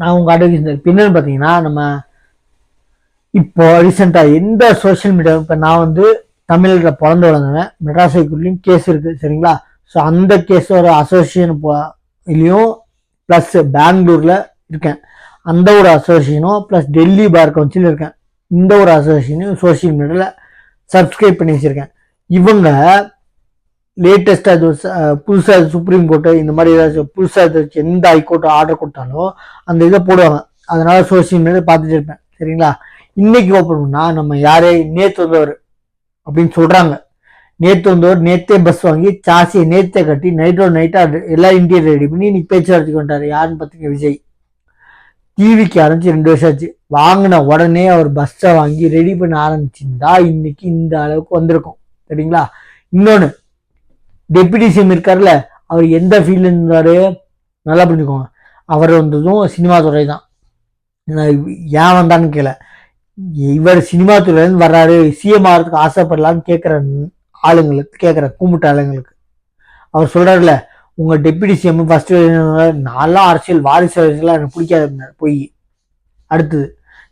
நான் உங்க அட்வொகேட் பின்னன்னு பார்த்தீங்கன்னா நம்ம இப்போ ரீசெண்டாக எந்த சோஷியல் மீடியா இப்போ நான் வந்து தமிழில் பிறந்து வளர்ந்தவன் மெட்ராஸ் ஹைகோர்ட்லேயும் கேஸ் இருக்குது சரிங்களா? ஸோ அந்த கேஸோட அசோசியேஷன் இதுலேயும் ப்ளஸ் பெங்களூரில் இருக்கேன். அந்த ஒரு அசோசியேஷனும் ப்ளஸ் டெல்லி பார் கவுன்சிலும் இருக்கேன். இந்த ஒரு அசோசியேஷனையும் சோஷியல் மீடியாவில் சப்ஸ்கிரைப் பண்ணி வச்சுருக்கேன். இவங்க லேட்டஸ்ட்டாக இது புதுசாக சுப்ரீம் கோர்ட்டு இந்த மாதிரி ஏதாச்சும் புதுசாக ஏதாச்சும் எந்த ஹைகோர்ட்டு ஆர்டர் கொடுத்தாலும் அந்த இதை போடுவாங்க. அதனால சோஷியல் மீடியா பார்த்துட்டு இருப்பேன். சரிங்களா? இன்னைக்கு ஓப்பன் பண்ணால் நம்ம யாரே நேற்று வந்தவர் அப்படின்னு சொல்கிறாங்க நேற்று வந்தவர் நேத்தே பஸ் வாங்கி சாசியை நேத்தே கட்டி நைட்டோட நைட்டாக எல்லா இன்டீரியர் ரெடி பண்ணி இன்னைக்கு பேச்சுவார்த்தைக்கு வந்துட்டாரு. யாருன்னு பார்த்தீங்க விஜய். டிவிக்கு ஆரம்பிச்சு ரெண்டு வருஷம் ஆச்சு. வாங்கின உடனே அவர் பஸ்ஸை வாங்கி ரெடி பண்ண ஆரம்பிச்சிருந்தா இன்னைக்கு இந்த அளவுக்கு வந்திருக்கும். சரிங்களா? இன்னொன்று டெப்யூட்டி சிஎம் இருக்கார்ல அவர் எந்த ஃபீல்டில் இருந்தாரு நல்லா புரிஞ்சுக்கோங்க. அவர் வந்ததும் சினிமா துறை தான். ஏன் வந்தான்னு கேள. இவர் சினிமா துறையிலேருந்து வர்றாரு சிஎம் ஆகிறதுக்கு ஆசைப்படலான்னு கேட்குற ஆளுங்களுக்கு கேட்குற கூமுட்ட ஆளுங்களுக்கு. அவர் சொல்கிறார்ல உங்கள் டெப்யூட்டி சிஎம் ஃபஸ்ட்டு நான்லாம் அரசியல் வாரிசு அரசியலாக எனக்கு பிடிக்காது அப்படின்னாரு பொய். அடுத்தது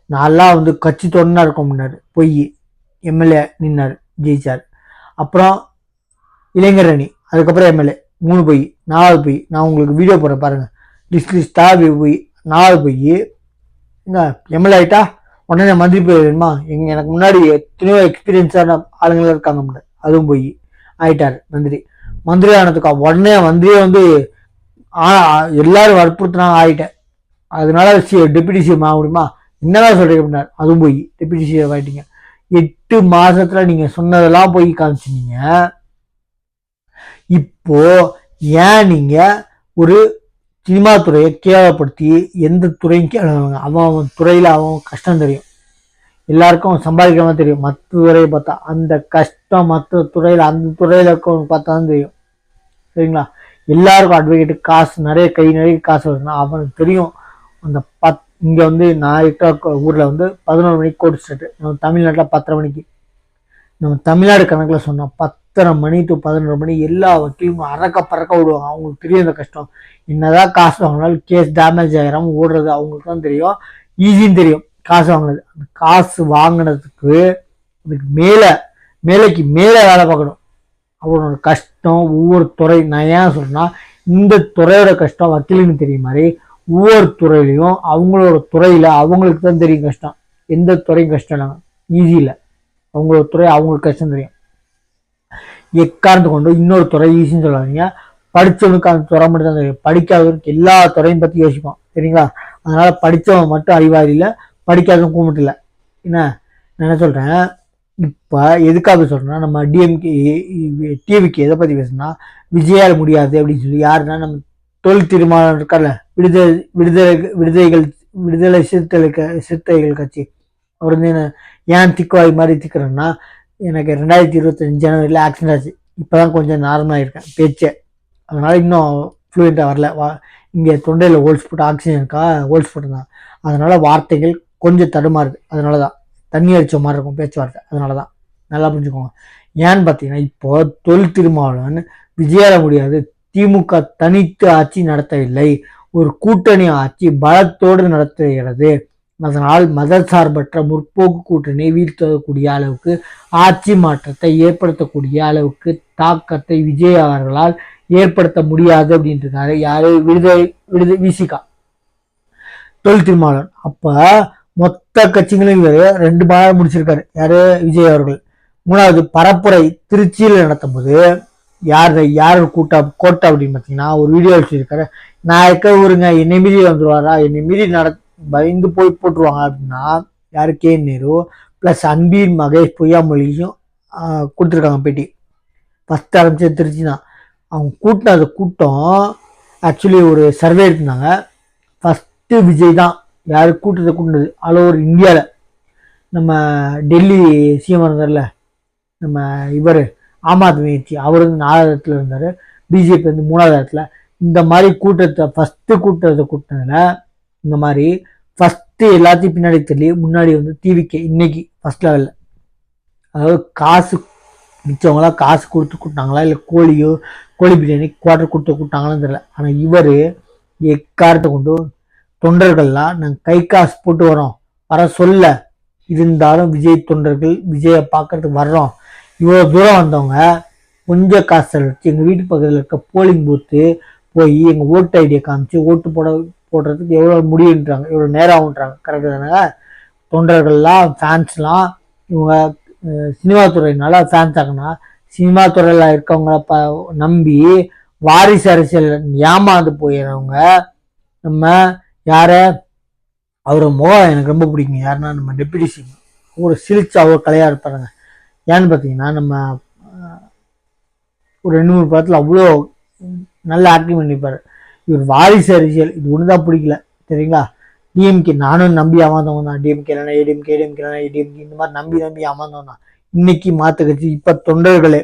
நல்லா வந்து கட்சி தொடர்ந்தா இருக்கும் முன்னாரு பொய். எம்எல்ஏ நின்னார் ஜெயிச்சார். அப்புறம் இளைஞர் அணி. அதுக்கப்புறம் எம்எல்ஏ மூணு பொய் நாலாவது பொய். நான் உங்களுக்கு வீடியோ போடுறேன் பாருங்க. லிஸ்ட் லிஸ்டா பொய் நாலாவது பொய். என்ன எம்எல்ஏ ஆயிட்டா? உடனே மந்திரி போய் வேணுமா? எங்க எனக்கு முன்னாடி எத்தனையோ எக்ஸ்பீரியன்ஸான ஆளுங்களாக இருக்காங்க முன்னாடி. அதுவும் போய் ஆயிட்டார் மந்திரி. மந்திரி ஆனதுக்கு உடனே மந்திரியே வந்து எல்லாரும் வற்புறுத்தினா ஆயிட்டேன். அதனால சி டெப்யூட்டி சிஎம் ஆக முடியுமா? என்னதான் சொல்றீங்க அப்படின்னாரு. அதுவும் போய் டெப்யூட்டி சிஎம் ஆயிட்டீங்க. எட்டு மாசத்துல நீங்க சொன்னதெல்லாம் போய் காமிச்சினீங்க இப்போ ஏன் நீங்கள் ஒரு சினிமா துறையை கேவலப்படுத்தி எந்த துறையும் கேவலம் அவன் அவன் துறையில் அவன் கஷ்டம் தெரியும். எல்லாருக்கும் சம்பாதிக்காம தெரியும். மற்ற துறையை பார்த்தா அந்த கஷ்டம் மற்ற துறையில் அந்த துறையில் இருக்கவங்க பார்த்தா தான் தெரியும். சரிங்களா? எல்லாருக்கும் அட்வொகேட்டு காசு நிறைய கை நிறைய காசு வருதுன்னா அவனுக்கு தெரியும். அந்த பத் இங்கே வந்து நான் இருக்க ஊரில் வந்து பதினோரு மணிக்கு கோட் ஸ்டேட்டு நம்ம தமிழ்நாட்டில் பத்தரை மணிக்கு. நம்ம தமிழ்நாடு கணக்கில் சொன்னோம் எத்தனை மணி டு பதினொரு மணி எல்லா வக்கீலும் அறக்க பறக்க விடுவாங்க. அவங்களுக்கு தெரியும் அந்த கஷ்டம். என்னதான் காசு வாங்கினாலும் கேஸ் டேமேஜ் ஆகிறாம ஓடுறது அவங்களுக்கு தான் தெரியும். ஈஸின்னு தெரியும். காசு வாங்கினது. அந்த காசு வாங்கினதுக்கு அதுக்கு மேலே மேலைக்கு மேலே வேலை பார்க்கணும். அவனோட கஷ்டம் ஒவ்வொரு துறை நான் ஏன் சொல்றேன்னா இந்த துறையோட கஷ்டம் வக்கீலுன்னு தெரியும் மாதிரி ஒவ்வொரு துறையிலையும் அவங்களோட துறையில் அவங்களுக்கு தான் தெரியும் கஷ்டம். எந்த துறையும் கஷ்டம் இல்லைங்க ஈஸி இல்லை அவங்களோட துறை அவங்களுக்கு கஷ்டம் தெரியும். எக்கார்ந்து கொண்டு இன்னொரு துறை ஈஸின்னு சொல்லாதீங்க படிச்சவனுக்கு அந்த துறை மட்டும் தான் தெரியும். படிக்காதவனுக்கு எல்லா துறையும் பற்றி யோசிப்பான். சரிங்களா? அதனால் படித்தவன் மட்டும் அறிவாளி இல்லை படிக்காதவன் கூமிட்டு இல்லை. என்ன? நான் என்ன சொல்கிறேன் இப்போ எதுக்காக சொல்கிறேன்னா நம்ம டிஎம்கே டிவிக்கு எதை பற்றி பேசுனா விஜயால் முடியாது அப்படின்னு சொல்லி யாருன்னா நம்ம தொழில் தீர்மானம் இருக்கார்ல விடுதலை விடுதலை விடுதலைகள் விடுதலை சிறுத்தைகள் சிறுத்தைகள் கட்சி. அவர் வந்து என்ன ஏன் திக்குவாய் மாதிரி திக்கிறேன்னா எனக்கு ரெண்டாயிரத்தி இருபத்தஞ்சு ஜனவரியில் ஆக்சிடென்ட் ஆச்சு. இப்போ தான் கொஞ்சம் நார்மலாக இருக்கேன் பேச்சே. அதனால் இன்னும் ஃப்ளூயண்ட்டாக வரல. வா இங்கே தொண்டையில் ஹோல்ஸ் போட்டு ஆக்சிஜனுக்காக ஹோல்ஸ் போட்டிருந்தான். அதனால் வார்த்தைகள் கொஞ்சம் தடுமாறுது. அதனால தான் தண்ணி அடிச்ச மாதிரி இருக்கும் பேச்சுவார்த்தை. அதனால தான் நல்லா புரிஞ்சுக்கோங்க. ஏன்னு பார்த்தீங்கன்னா இப்போ தொழில் திருமாவளவன் விஜயால முடியாது. திமுக தனித்து ஆட்சி நடத்தவில்லை. ஒரு கூட்டணி ஆட்சி பலத்தோடு நடத்துகிறது. அதனால் மதசார்பற்ற முற்போக்கு கூட்டணி வீழ்த்தக்கூடிய அளவுக்கு ஆட்சி மாற்றத்தை ஏற்படுத்தக்கூடிய அளவுக்கு தாக்கத்தை விஜய் அவர்களால் ஏற்படுத்த முடியாது அப்படின்றாரு யாரு? விடுதலை விடுதலை விசிகா. தொழில் திருமாவளவன். அப்ப மொத்த கட்சிகளும் இவர் ரெண்டு மாதம் முடிச்சிருக்காரு. யாரு? விஜய் அவர்கள். மூணாவது பரப்புரை திருச்சியில் நடத்தும் போது யார் யார் கூட்டா கோட்டை அப்படின்னு பார்த்தீங்கன்னா ஒரு வீடியோ வச்சிருக்காரு நான் இருக்க ஊருங்க. என்னை மீறி வந்துருவாரா? என்னை மீறி நட பயந்து போய் போட்டுருவாங்க அப்படின்னா யார் கே நேரு ப்ளஸ் அன்பீர் மகேஷ் பொய்யாமொழியும் கொடுத்துருக்காங்க பேட்டி. ஃபஸ்ட் ஆரம்பித்தது திருச்சி தான் அவங்க கூட்டின அந்த கூட்டம் ஆக்சுவலி ஒரு சர்வே எடுத்திருந்தாங்க. ஃபஸ்ட்டு விஜய் தான் யார் கூட்டத்தை கூட்டினது? ஆல் ஓவர் இந்தியாவில் நம்ம டெல்லி சிஎம் இருந்தார்ல நம்ம இவர் ஆம் ஆத்மி கட்சி. அவர் வந்து நாலாவது இடத்துல இருந்தார். பிஜேபி வந்து மூணாவது இடத்துல. இந்த மாதிரி கூட்டத்தை ஃபஸ்ட்டு கூட்டத்தை கூட்டினதில் இந்த மாதிரி ஃபஸ்ட்டு எல்லாத்தையும் பின்னாடி தெரியல முன்னாடி வந்து டிவிக்கு இன்னைக்கு ஃபஸ்ட் லெவலில் அதாவது காசு மிச்சவங்களாம் காசு கொடுத்து கூட்டாங்களா இல்லை கோழியோ கோழி பிரியாணி குவார்டர் கொடுத்து கூட்டாங்களான்னு தெரியல. ஆனால் இவர் எக்காரத்தை கொண்டு தொண்டர்கள்லாம் நாங்கள் கை காசு போட்டு வரோம் வர சொல்ல. இருந்தாலும் விஜய் தொண்டர்கள் விஜயை பார்க்கறதுக்கு வர்றோம். இவ்வளோ தூரம் வந்தவங்க கொஞ்சம் காசு வச்சு எங்கள் வீட்டு பக்கத்தில் இருக்க போலிங் பூத்து போய் எங்கள் ஓட்டு ஐடியை காமிச்சு ஓட்டு போட போடுறதுக்கு எவ்வளோ முடியுன்றாங்க எவ்வளோ நேரம் ஆகுன்றாங்க கரெக்டு தானே? தொண்டர்கள்லாம் ஃபேன்ஸ்லாம் இவங்க சினிமா துறையினால ஃபேன்ஸ் ஆகினா சினிமா துறையில் இருக்கவங்கள ப நம்பி வாரிசு அரசியல் ஏமாந்து போயிடுறவங்க நம்ம யாரை? அவர் முகம் எனக்கு ரொம்ப பிடிக்கும். யாருன்னா நம்ம டெப்யூட்டி சிங். ஒரு சிரிச்சு அவர் கலையாக இருப்பாருங்க. ஏன்னு பார்த்தீங்கன்னா நம்ம ஒரு ரெண்டு மூணு படத்தில் அவ்வளோ நல்ல ஆக்டிங் பண்ணியிருப்பாரு இவர் வாரிசு அரசியல் இது ஒன்று தான் பிடிக்கல. சரிங்களா? டிஎம்கே நானும் நம்பி அமர்ந்தவங்க தான். டிஎம்கே இல்லைனா ஏடிஎம்கே ஏடிஎம்கே இல்லைனா ஏடிஎம்கே இந்த மாதிரி நம்பி நம்பி அமர்ந்தவங்க தான். இன்னைக்கு மாற்ற கட்சி இப்போ தொண்டர்களே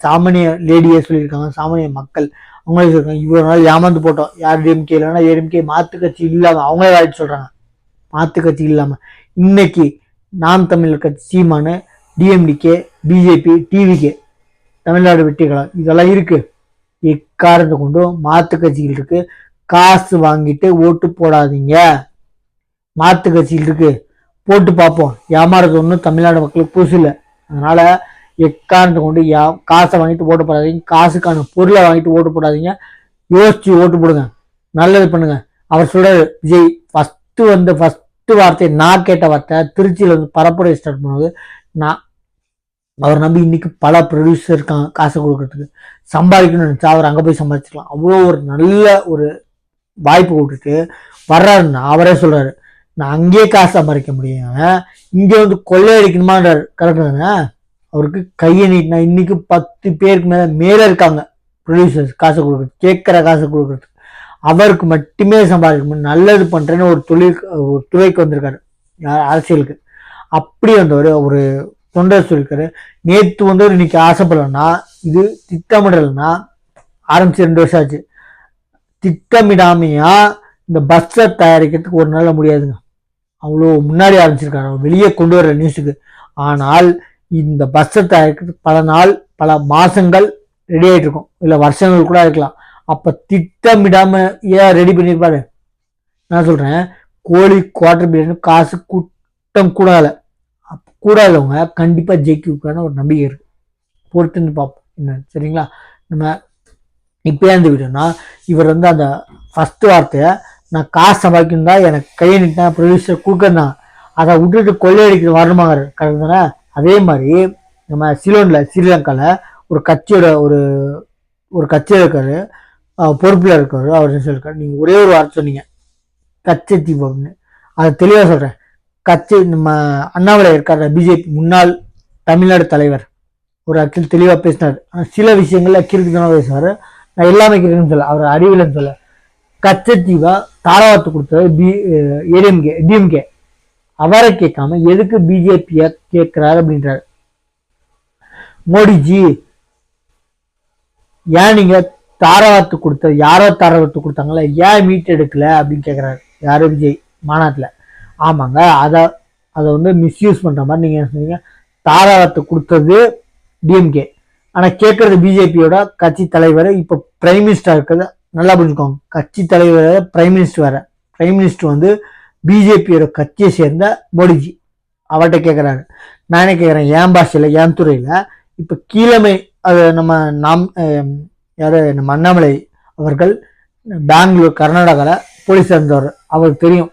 சாமானிய லேடியே சொல்லியிருக்காங்க சாமானிய மக்கள். அவங்களே சொல்லியிருக்காங்க இவ்வளோ நாள் ஏமாந்து போட்டோம். யார் டிஎம்கே இல்லைனா ஏடிஎம்கே மாற்று கட்சி இல்லாமல் அவங்களே வாழ்த்து சொல்கிறாங்க மாற்று கட்சி இல்லாமல் இன்னைக்கு Naam Tamilar Katchi Seeman DMDK BJP TVK Tamil Nadu வெற்றிகளம் இதெல்லாம் இருக்குது எக்காரணத்தை கொண்டு மாற்று கட்சிகள் இருக்கு. காசு வாங்கிட்டு ஓட்டு போடாதீங்க. மாற்று கட்சிகள் இருக்கு. போட்டு பார்ப்போம். ஏமாறது ஒன்றும் தமிழ்நாடு மக்களுக்கு புதுசு இல்லை. அதனால எக்காரணத்தை கொண்டு யா காசை வாங்கிட்டு ஓட்டு போடாதீங்க. காசுக்கான பொருளை வாங்கிட்டு ஓட்டு போடாதீங்க. யோசிச்சு ஓட்டு போடுங்க. நல்லது பண்ணுங்க. அவர் சொல்றாரு விஜய் ஃபஸ்ட்டு வந்து ஃபஸ்ட்டு வார்த்தை நான் கேட்ட வார்த்தை திருச்சியில் வந்து பரப்புரை ஸ்டார்ட் பண்ணுவது நான் அவர் நம்பி இன்னைக்கு பல ப்ரொடியூசர் இருக்காங்க காசு கொடுக்கறதுக்கு சம்பாதிக்கணும்னு நினச்சா அவர் அங்கே போய் சம்பாதிச்சிக்கலாம் அவ்வளோ ஒரு நல்ல ஒரு வாய்ப்பு கொடுத்துட்டு வர்றாருன்னா அவரே சொல்கிறாரு நான் அங்கேயே காசு சம்பாதிக்க முடியும். இங்கே வந்து கொள்ளையடிக்கணுமான்றார் கரெக்டு தானே? அவருக்கு கையை நீட்டினா இன்னைக்கு பத்து பேருக்கு மேலே மேலே இருக்காங்க ப்ரொடியூசர்ஸ் காசு கொடுக்குறது கேட்குற காசு கொடுக்குறது. அவருக்கு மட்டுமே சம்பாதிக்கணும். நல்லது பண்ணுறேன்னு ஒரு தொழில் ஒரு துறைக்கு வந்திருக்காரு யார் அரசியலுக்கு. அப்படி வந்தவர் ஒரு தொண்டர் சொல்லியிருக்காரு நேற்று வந்தவர் இன்னைக்கு ஆசைப்படலன்னா இது திட்டமிடலைன்னா ஆரம்பிச்சு ரெண்டு வருஷம் ஆச்சு. திட்டமிடாமையா இந்த பஸ்ஸை தயாரிக்கிறதுக்கு ஒரு நாளில் முடியாதுங்க. அவ்வளோ முன்னாடி ஆரம்பிச்சிருக்காரு. வெளியே கொண்டு வர நியூஸுக்கு ஆனால் இந்த பஸ்ஸை தயாரிக்கிறதுக்கு பல நாள் பல மாதங்கள் ரெடி ஆகிட்டு இருக்கும் இல்லை வருஷங்கள் கூட இருக்கலாம். அப்போ திட்டமிடாம ஏன் ரெடி பண்ணியிருப்பாரு நான் சொல்கிறேன் கோழி குவார்டர் பில்லியன் காசு கூட்டம் கூடாத கூடாதவங்க கண்டிப்பாக ஜெயிக்குக்கான ஒரு நம்பிக்கை இருக்குது பொறுத்துன்னு பார்ப்போம். என்ன சரிங்களா? நம்ம இப்போ இருந்து வீடியோனா இவர் வந்து அந்த ஃபஸ்ட்டு வார்த்தையை நான் காசு சம்பாதிக்கணும் தான் எனக்கு கையை நிட்டேன் ப்ரொடியூசர் கொடுக்கணும் அதை விட்டுட்டு கொள்ளையடிக்கிற வரணுமாங்கிறார் கரெக்ட் தானே? அதே மாதிரி நம்ம சிலோனில் ஸ்ரீலங்காவில் ஒரு கட்சியோட ஒரு ஒரு கட்சியில் இருக்கார். பொறுப்பில் இருக்கார். அவர் சொல்லியிருக்காரு நீங்கள் ஒரே ஒரு வார்த்தை சொன்னீங்க. கச்சத்தீவு அப்படின்னு. அதை தெளிவாக சொல்கிறேன் கட்சி நம்ம அண்ணாமலை இருக்கார் பிஜேபி. முன்னாள் தமிழ்நாடு தலைவர். ஒரு அக்கில் தெளிவாக பேசினார். ஆனா சில விஷயங்கள்ல கிறுக்கு தானே பேசுவார். நான் எல்லாமே கிறுக்குன்னு சொல்ல அவர் அறிவியலன்னு சொல்ல கச்சத்தீவா தாராவத்து கொடுத்தது பி ஏடிஎம்கே டிஎம்கே. அவரை கேட்காம எதுக்கு பிஜேபியை கேட்கிறாரு அப்படின்றாரு. மோடிஜி ஏன் நீங்க தாராவத்து கொடுத்த யாரோ தாராவத்து கொடுத்தாங்களா? ஏன் மீட் எடுக்கல அப்படின்னு கேட்குறாரு. யாரோ? விஜய். மாநாட்டில். ஆமாங்க. அதை அதை வந்து மிஸ்யூஸ் பண்ணுற மாதிரி நீங்கள் என்ன சொன்னீங்க? தாராளத்தை கொடுத்தது டிஎம்கே ஆனால் கேட்குறது பிஜேபியோட கட்சி தலைவர் இப்போ பிரைம் மினிஸ்டர் இருக்கிறது நல்லா புரிஞ்சுக்கோங்க. கட்சி தலைவர் பிரைம் மினிஸ்டர் வேற. பிரைம் மினிஸ்டர் வந்து பிஜேபியோட கட்சியை சேர்ந்த மோடிஜி. அவர்கிட்ட கேட்குறாரு நான் என்ன கேட்குறேன் என் பாஷையில் என் துறையில் இப்போ கீழமை அது நம்ம நாம் அஹ், யாரு? நம்ம அண்ணாமலை அவர்கள் பெங்களூர் கர்நாடகாவில் போலீஸ் இருந்தவர் அவருக்கு தெரியும்.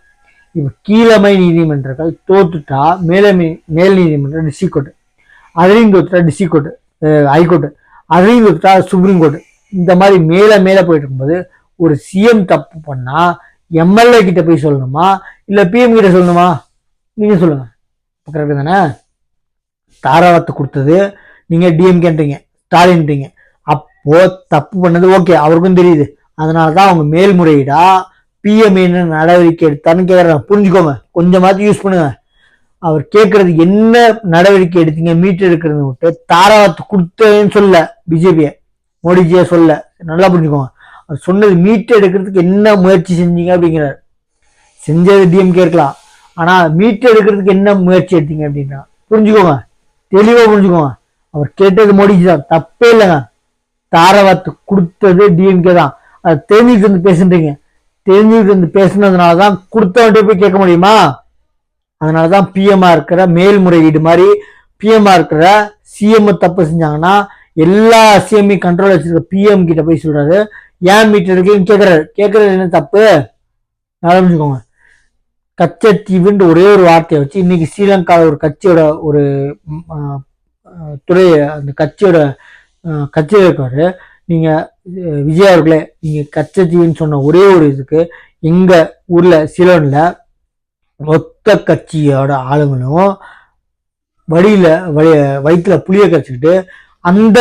இப்போ கீழமை நீதிமன்றங்கள் தோத்துட்டா மேலமை மேல் நீதிமன்றம் டிஸ்ட்ரிக் கோர்ட்டு அதுலேயும் தோத்துட்டா டிஸ்ட்ரிக் கோர்ட்டு ஹைகோர்ட்டு அதுலேயும் தோத்துட்டா சுப்ரீம் கோர்ட்டு இந்த மாதிரி மேலே மேலே போயிட்டு இருக்கும்போது ஒரு சிஎம் தப்பு பண்ணால் எம்எல்ஏ கிட்ட போய் சொல்லணுமா? இல்லை பிஎம் கிட்ட சொல்லணுமா? நீங்கள் சொல்லுங்கள் கரெக்டு தானே? தாராளத்தை கொடுத்தது. நீங்கள் டிஎம்கேன்றீங்க ஸ்டாலின்றீங்க அப்போது தப்பு பண்ணது ஓகே அவருக்கும் தெரியுது. அதனால தான் அவங்க மேல்முறையீடாக பிஎம் என்ன நடவடிக்கை எடுத்தாருன்னு கேட்குறாங்க புரிஞ்சுக்கோங்க. கொஞ்சமாச்சும் யூஸ் பண்ணுங்க. அவர் கேட்கறது என்ன நடவடிக்கை எடுத்தீங்க? மீட்டர் எடுக்கிறது விட்டு தாராவத்து கொடுத்தேன்னு சொல்ல பிஜேபியை மோடிஜியை சொல்ல நல்லா புரிஞ்சுக்கோங்க. அவர் சொன்னது மீட்டர் எடுக்கிறதுக்கு என்ன முயற்சி செஞ்சீங்க அப்படிங்கிறார். செஞ்சது டிஎம்கே இருக்கலாம். ஆனால் மீட்டர் எடுக்கிறதுக்கு என்ன முயற்சி எடுத்தீங்க அப்படின்னா புரிஞ்சுக்கோங்க. தெளிவாக புரிஞ்சுக்கோங்க. அவர் கேட்டது மோடிஜி தான். தப்பே இல்லைங்க. தாராவத்து கொடுத்தது டிஎம்கே தான். அதை தெரிஞ்சுட்டு வந்து பேசுன்றீங்க. தெரிஞ்சுக்கிட்டு இருந்து பேசுனதுனால தான் கொடுத்தவன்ட்டே போய் கேட்க முடியுமா? அதனால தான் பிஎம்மா இருக்கிற மேல்முறையீடு மாதிரி பிஎம்மா இருக்கிற சிஎம் தப்பு செஞ்சாங்கன்னா எல்லா சிஎம்இ கண்ட்ரோல் வச்சிருக்க பிஎம் கிட்ட போய் சொல்றாரு. ஏன் மீட்டர் இருக்குன்னு கேட்கறாரு கேட்கறது என்ன தப்பு? ஆரம்பிச்சுக்கோங்க கச்சத்தீவுன்ற ஒரே ஒரு வார்த்தையை வச்சு இன்னைக்கு ஸ்ரீலங்காவில் ஒரு கட்சியோட ஒரு துறையை துறை அந்த கட்சியோட கட்சியில் இருக்காரு நீங்கள் விஜய் அவர்களே நீங்கள் கச்சத்தீன்னு சொன்ன ஒரே ஒரு இதுக்கு எங்கள் ஊரில் சிலோன்ல மொத்த கட்சியோட ஆளுங்களும் வழியில் வழி வயிற்றில் புளிய கரைச்சிக்கிட்டு அந்த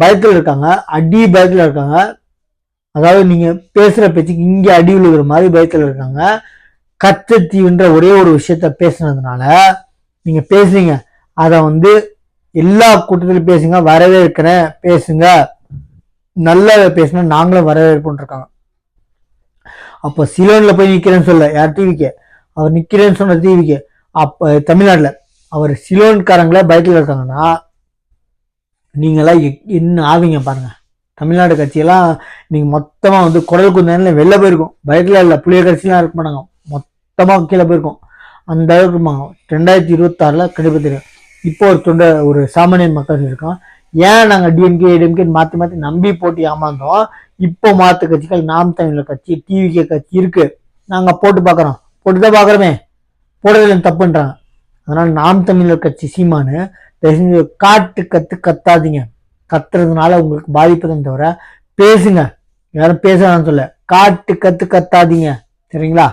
பயத்தில் இருக்காங்க அடி பயத்தில் இருக்காங்க. அதாவது நீங்கள் பேசுகிற பேச்சுக்கு இங்கே அடி விழுகிற மாதிரி பயத்தில் இருக்காங்க. கச்சத்தீவுன்ற ஒரே ஒரு விஷயத்த பேசுனதுனால நீங்கள் பேசுறீங்க. அதை வந்து எல்லா கூட்டத்திலும் பேசுங்க வரவேற்கிறேன் பேசுங்க. நல்ல பேசினா நாங்களும் வரவேற்போம் இருக்காங்க அப்போ சிலோனில் போய் நிற்கிறேன்னு சொல்ல யார் டிவிக்கு அவர் நிற்கிறேன்னு சொன்ன டிவிக்கு அப்போ தமிழ்நாட்டில். அவர் சிலோன்காரங்களே பைக்கில் இருக்காங்கன்னா நீங்களாம் எக் என்ன ஆவீங்க பாருங்கள் தமிழ்நாடு கட்சியெல்லாம் நீங்கள் மொத்தமாக வந்து குடல் குந்தனில் வெளில போயிருக்கும். பைக்கில் இல்லை புளிய கட்சியெலாம் இருக்க மாட்டாங்க. மொத்தமாக கீழே போயிருக்கும். அந்த அளவுக்கு ரெண்டாயிரத்தி இருபத்தாறில் கண்டிப்பாக தெரியும். இப்போ ஒரு தொண்டை ஒரு சாமானிய மக்கள் இருக்கான் ஏன் நாங்கள் டிஎம்கே ஏடிஎம்கே மாற்றி மாற்றி நம்பி போட்டு ஏமாந்தோம்? இப்போ மாற்று கட்சிகள் நாம் தமிழர் கட்சி டிவிகே கட்சி இருக்கு. நாங்கள் போட்டு பார்க்குறோம் போட்டு தான் பார்க்குறோமே போடுறதுல தப்புன்றாங்க. அதனால் நாம் தமிழர் கட்சி சீமானு தயவு காட்டு கற்று கத்தாதீங்க. கத்துறதுனால உங்களுக்கு பாதிப்பு தான் தவிர பேசுங்க. யாரும் பேச வேணாம்னு சொல்ல காட்டு கற்று கத்தாதீங்க. சரிங்களா?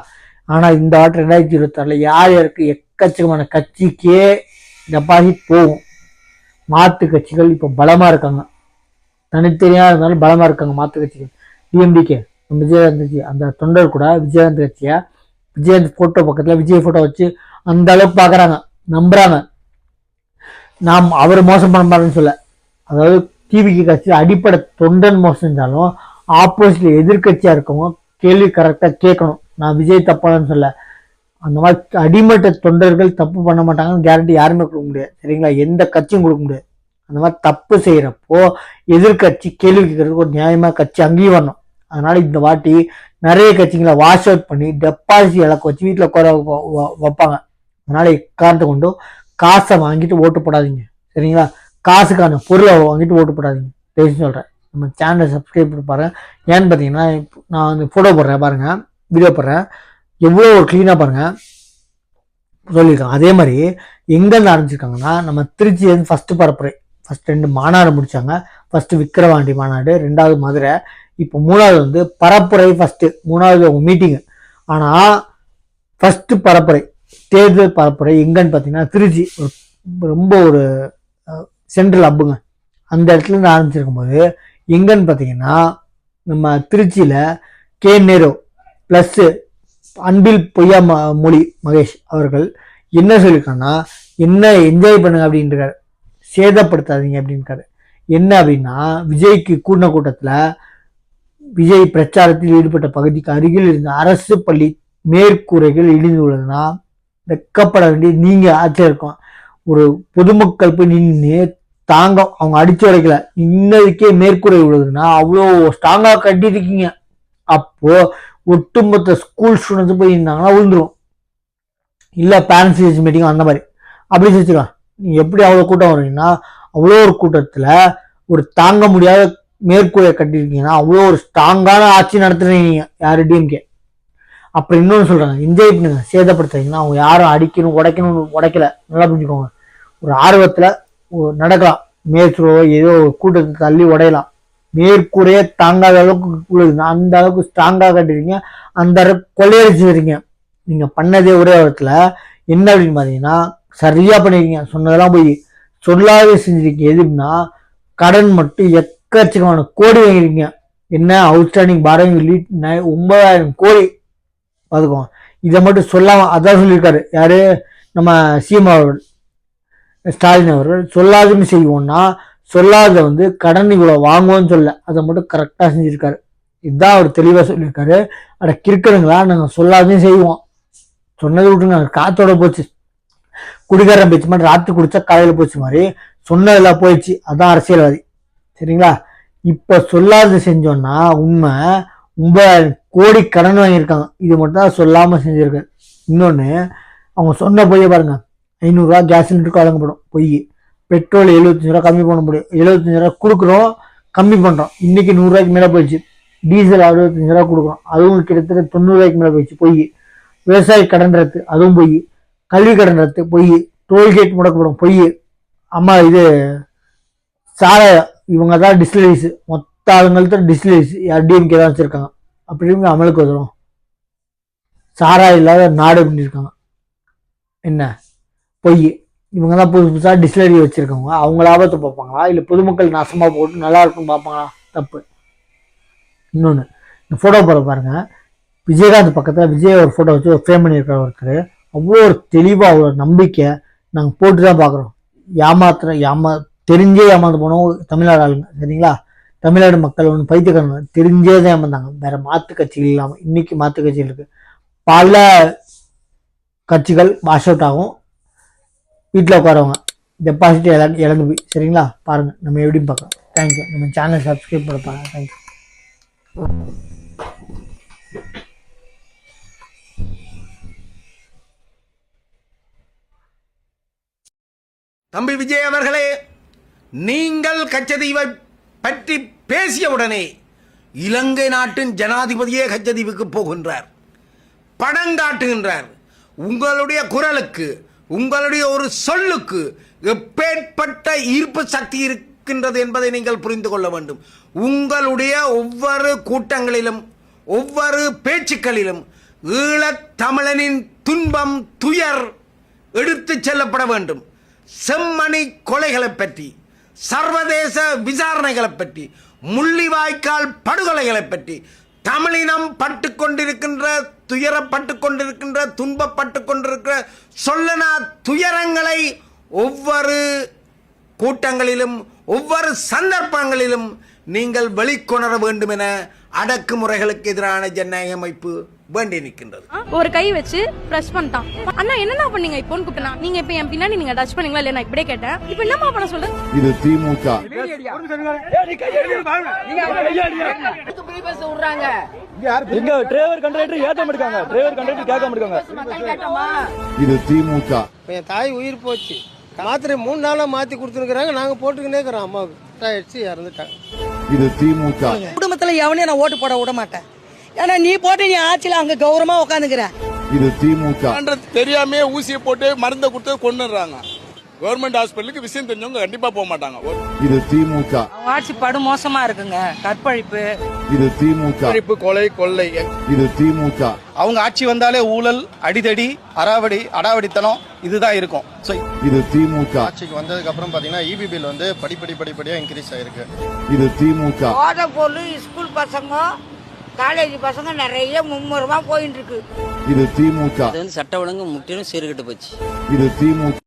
ஆனால் இந்த வாட்டி ரெண்டாயிரத்தி இருபத்தாறுல யார் யாருக்கு எக்கச்சக்கமான கட்சிக்கே டெபாசிட் போகும். மாற்று கட்சிகள் இப்போ பலமாக இருக்காங்க. தனித்தனியாக இருந்தாலும் பலமாக இருக்காங்க மாற்று கட்சிகள். டிஎம்டிகே விஜயகாந்த் கட்சி அந்த தொண்டர் கூட விஜயகாந்த் கட்சியா? விஜயகாந்த் போட்டோ பக்கத்தில் விஜய் போட்டோ வச்சு அந்த அளவுக்கு பார்க்குறாங்க நம்புறாங்க. நாம் அவர் மோசம் பண்ண மாட்டேன்னு சொல்ல. அதாவது டிவிக்கு கட்சி அடிப்படை தொண்டன் மோசம் செஞ்சாலும் ஆப்போசிட்ல எதிர்கட்சியாக இருக்கவங்க கேள்வி கரெக்டாக கேட்கணும். நான் விஜய் தப்பானு சொல்ல. அந்த மாதிரி அடிமட்ட தொண்டர்கள் தப்பு பண்ண மாட்டாங்கன்னு கேரண்டி யாருமே கொடுக்க முடியாது. சரிங்களா? எந்த கட்சியும் கொடுக்க முடியாது. அந்த மாதிரி தப்பு செய்கிறப்போ எதிர்க்கட்சி கேள்வி கேட்கறதுக்கு ஒரு நியாயமாக கட்சி அங்கேயும் வரணும் அதனால இந்த வாட்டி நிறைய கட்சிகளை வாஷ் அவுட் பண்ணி டெபாசிட் இலக்க வச்சு வீட்டில் குறை வ- வைப்பாங்க. அதனால இக்காரணத்தை கொண்டு காசை வாங்கிட்டு ஓட்டு போடாதீங்க. சரிங்களா? காசுக்கான பொருளை வாங்கிட்டு ஓட்டு போடாதீங்க. பேசி சொல்கிறேன் நம்ம சேனலை சப்ஸ்கிரைப் பண்ணி ஏன்னு பார்த்தீங்கன்னா நான் வந்து ஃபோட்டோ போடுறேன் பாருங்கள் வீடியோ போடுறேன். எவ்வளோ ஒரு க்ளீனாக பாருங்கள் சொல்லியிருக்காங்க. அதே மாதிரி எங்கேருந்து ஆரம்பிச்சிருக்காங்கன்னா நம்ம திருச்சியிலேருந்து ஃபஸ்ட்டு பரப்புரை ஃபர்ஸ்ட் ரெண்டு மாநாடு முடித்தாங்க ஃபஸ்ட்டு விக்கிரவாண்டி மாநாடு ரெண்டாவது மதுரை இப்போ மூணாவது வந்து பரப்புரை ஃபஸ்ட்டு மூணாவது அவங்க மீட்டிங்கு ஆனால் ஃபஸ்ட்டு பரப்புரை தேர்தல் பரப்புரை எங்கன்னு பார்த்தீங்கன்னா திருச்சி ஒரு ரொம்ப ஒரு சென்ட்ரல் அப்புங்க அந்த இடத்துல இருந்து ஆரம்பிச்சிருக்கும் போது எங்கன்னு பார்த்தீங்கன்னா நம்ம திருச்சியில் கே நேரு ப்ளஸ்ஸு அன்பில் பொய்யா ம- மொழி மகேஷ் அவர்கள் என்ன சொல்லியிருக்காங்கன்னா என்ன என்ஜாய் பண்ணுங்க அப்படின்றாரு. சேதப்படுத்தாதீங்க அப்படின்றாரு. என்ன அப்படின்னா விஜய்க்கு கூடின கூட்டத்தில் விஜய் பிரச்சாரத்தில் ஈடுபட்ட பகுதிக்கு அருகில் இருந்த அரசு பள்ளி மேற்கூரைகள் இடிந்து உள்ளதுன்னா வெக்கப்பட வேண்டிய நீங்கள் ஆச்சரியம் இருக்கும். ஒரு பொதுமக்கள் போய் நின்று தாங்க அவங்க அடிச்சு உடைக்கல. இன்னதுக்கே மேற்கூரை விழுதுன்னா அவ்வளோ ஸ்ட்ராங்காக கட்டியிருக்கீங்க. அப்போது ஒட்டுமொத்த ஸ்கூல் ஸ்டூடெண்ட்ஸ் போய் இருந்தாங்கன்னா விழுந்துரும். இல்லை பேரண்ட்ஸ் மீட்டிங் அந்த மாதிரி. அப்படி செஞ்சுக்கலாம் நீங்க எப்படி அவ்வளோ கூட்டம் வருவீங்கன்னா அவ்வளோ ஒரு கூட்டத்தில் ஒரு தாங்க முடியாத மேற்கூரை கட்டியிருக்கீங்கன்னா அவ்வளோ ஒரு ஸ்ட்ராங்கான ஆட்சி நடத்துறீங்க யாரு? டிஎம்கே அப்புறம் இன்னொன்று சொல்கிறாங்க என்ஜாய் பண்ணுங்க சேதப்படுத்துறீங்கன்னா அவங்க யாரும் அடிக்கணும் உடைக்கணும் உடைக்கல. நல்லா புரிஞ்சுக்கோங்க. ஒரு ஆர்வத்தில் நடக்கலாம். மேற்கூரோ ஏதோ ஒரு கூட்டத்தை தள்ளி உடையலாம். மேற்கூரையே தாங்காத அளவுக்கு உள்ளது. அந்த அளவுக்கு ஸ்ட்ராங்காக கட்டிருக்கீங்க. அந்த அளவுக்கு கொள்ளையடிச்சிருக்கீங்க நீங்கள் பண்ணதே ஒரே இடத்துல என்ன அப்படின்னு பார்த்தீங்கன்னா சரியாக பண்ணிருக்கீங்க. சொன்னதெல்லாம் போய் சொல்லாவே செஞ்சிருக்கீங்க. எதுனா கடன் மட்டும் எக்கச்சக்கமான கோடி வாங்கிருக்கீங்க. என்ன? அவுட்ஸ்டாண்டிங் பாரம் ஒன்பதாயிரம் கோடி பார்த்துக்கோங்க இதை மட்டும் சொல்லாமல் அதான் சொல்லியிருக்காரு. யார்? நம்ம சீமா அவர்கள். ஸ்டாலின் அவர்கள். சொல்லாதுன்னு செய்வோம்னா சொல்லாத வந்து கடன் இவ்வளவு வாங்குவோம்னு சொல்ல. அதை மட்டும் கரெக்டா செஞ்சிருக்காரு. இதுதான் அவர் தெளிவா சொல்லியிருக்காரு. அட கிறுக்கணுங்களா நாங்க சொல்லாதையும் செய்வோம். சொன்னதை விட்டுங்க காத்தோட போச்சு. குடிகாரன் போச்சு மாதிரி ராத்திரி குடிச்சா காலையில போச்சு மாதிரி சொன்னதெல்லாம் போயிடுச்சு. அதான் அரசியல்வாதி. சரிங்களா? இப்ப சொல்லாது செஞ்சோம்னா உண்மை ஒன்பதாயிரம் கோடி கடன் வாங்கியிருக்காங்க. இது மட்டும் தான் சொல்லாமல் செஞ்சுருக்காரு. இன்னொன்று அவங்க சொன்ன போய் பாருங்க. ஐநூறுரூவா கேஸ் சிலிண்டருக்கு வழங்கப்படும். பொய். பெட்ரோல் எழுபத்தஞ்சு ரூபா கம்மி பண்ண முடியும். எழுபத்தஞ்சு ரூபா கொடுக்குறோம் கம்மி பண்ணுறோம் இன்னைக்கு நூறுரூவாய்க்கு மேலே போயிடுச்சு. டீசல் அறுபத்தஞ்சு ரூபா கொடுக்குறோம். அதுவும் கிட்டத்தட்ட தொண்ணூறுரூவாய்க்கு மேலே போயிடுச்சு. பொய். விவசாய கடன் ரத்து அதுவும் பொய். கல்வி கடன் ரத்து பொய். டோல்கேட் முடக்கப்படும் பொய். அம்மா இது சாராயம் இவங்க தான் டிஸ்டிலரிஸ் மொத்த ஆளுங்கள்ட்ட டிஸ்டிலரிஸ் டிஎம்கே தான் வச்சுருக்காங்க. அப்படி அமலுக்கு வந்துடும் சாரா இல்லாத நாடு பண்ணியிருக்காங்க என்ன? பொய். இவங்க தான் புதுசு புதுசாக டிஸ்லரி வச்சுருக்கவங்க அவங்க லாபத்தை பார்ப்பாங்களா? இல்லை பொதுமக்கள் நாசமாக போட்டு நல்லா இருக்குன்னு பார்ப்பாங்களா? தப்பு. இன்னொன்று இந்த ஃபோட்டோ போகிற பாருங்கள் விஜயகாந்த் பக்கத்தில் விஜய் ஒரு ஃபோட்டோ வச்சு ஒரு ஃப்ரேம் பண்ணியிருக்கிற ஒருத்தர். அவ்வளோ ஒரு தெளிவாக அவ்வளோ நம்பிக்கை. நாங்கள் போட்டு தான் பார்க்குறோம். ஏமாத்துற ஏமா தெரிஞ்சே ஏமாந்து போனோம் தமிழ்நாடு ஆளுங்க சரிங்களா? தமிழ்நாடு மக்கள் ஒன்று பைத்தியக்காரங்க. தெரிஞ்சே தான் ஏமாந்தாங்க. வேற மாற்று கட்சிகள் இல்லாமல் இன்னைக்கு மாற்று கட்சிகள் இருக்குது பல கட்சிகள் வாஷ் அவுட் ஆகும். வீட்டில் உட்காரவங்க. டெபாசிட் இழந்து இழந்து போய். சரிங்களா? பாருங்கள் நம்ம எப்படின்னு பார்க்கலாம். தேங்க்யூ நம்ம சேனல் சப்ஸ்கிரைப் பண்ண பாருங்கள் தேங்க்யூ தம்பி விஜய் அவர்களே நீங்கள் கச்சதீவை பற்றி பேசிய உடனே இலங்கை நாட்டின் ஜனாதிபதியே கச்சதீவுக்கு போகின்றார். படம் காட்டுகின்றார் உங்களுடைய குரலுக்கு உங்களுடைய ஒரு சொல்லுக்கு எப்பேற்பட்ட ஈர்ப்பு சக்தி இருக்கின்றது என்பதை நீங்கள் புரிந்து கொள்ள வேண்டும். உங்களுடைய ஒவ்வொரு கூட்டங்களிலும் ஒவ்வொரு பேச்சுக்களிலும் ஈழத் தமிழனின் துன்பம் துயர் எடுத்துச் செல்லப்பட வேண்டும். செம்மணி கொலைகளை பற்றி சர்வதேச விசாரணைகளை பற்றி முள்ளிவாய்க்கால் படுகொலைகளை பற்றி தமிழினம் பட்டு கொண்டிருக்கின்ற துயரப்பட்டு கொண்டிருக்கின்ற துன்பப்பட்டு கொண்டிருக்கிற சொல்லனா துயரங்களை ஒவ்வொரு கூட்டங்களிலும் ஒவ்வொரு சந்தர்ப்பங்களிலும் நீங்கள் வெளிக்கொணர வேண்டும் என அடக்குமுறைகளுக்கு எதிரான ஜனநாயக அமைப்பு வேண்டி நிற்கின்றது. ஒரு கை வச்சு பிரஸ் பண்ணிட்டான். அண்ணா என்னண்ணா பண்ணீங்க? இப்போன்னு கூப்பிட்டா நீங்க இப்ப என் பின்னாடி நீங்க டச் பண்ணீங்களா? இல்லையா? நான் இப்படியே கேட்டேன். இப்ப என்னமா பண்ண சொல்றேன் இது திமுக. எங்க டிரைவர் கண்டக்டர் ஏத்தாம இருக்காங்க டிரைவர் கண்டக்டர் கேட்காம இருக்காங்க. இது திமுக. என் தாய் உயிர் போச்சு. மாத்திரை மூணு நாளா மாத்தி கொடுத்துருக்காங்க நாங்க போட்டுக்கினே இருக்கிறோம். அம்மாவுக்கு ஆயிடுச்சு இறந்துட்டாங்க. இது திமுக. குடும்பத்துல எவனையும் நான் ஓட்டு போட விட மாட்டேன். ஏன்னா நீ போட்டு நீ ஆட்சியில அங்க கௌரவமா உட்காந்துக்கிற இது திமுக. தெரியாம ஊசியை போட்டு மருந்தை கொடுத்து கொண்டுறாங்க கவர்மெண்ட் ஹாஸ்பிட்டலுக்கு விஷயம் தெரிஞ்சவங்க கண்டிப்பா போக மாட்டாங்க. இது திமுக. ஆட்சி படு மோசமா இருக்குங்க. கற்பழிப்பு. இது திமுக. கற்பழிப்பு, கொலை கொள்ளை. இது திமுக. அவங்க ஆட்சி வந்தாலே ஊழல் அடிதடி அராவடி அடாவடித்தனம் இதுதான் இருக்கும். இது திமுக. ஆட்சிக்கு வந்ததுக்கு அப்புறம் பாத்தீங்கன்னா இபி பில் வந்து படிப்படி படிப்படியா இன்க்ரீஸ் ஆயிருக்கு. இது திமுக. போதை பொருள் ஸ்கூல் பசங்க காலேஜ் பசங்க நிறைய மும்முரமா போயிட்டு இருக்கு இது திமுக சட்ட ஒழுங்கு முற்றிலும் சீர்கெட்டு போச்சு. இது திமுக.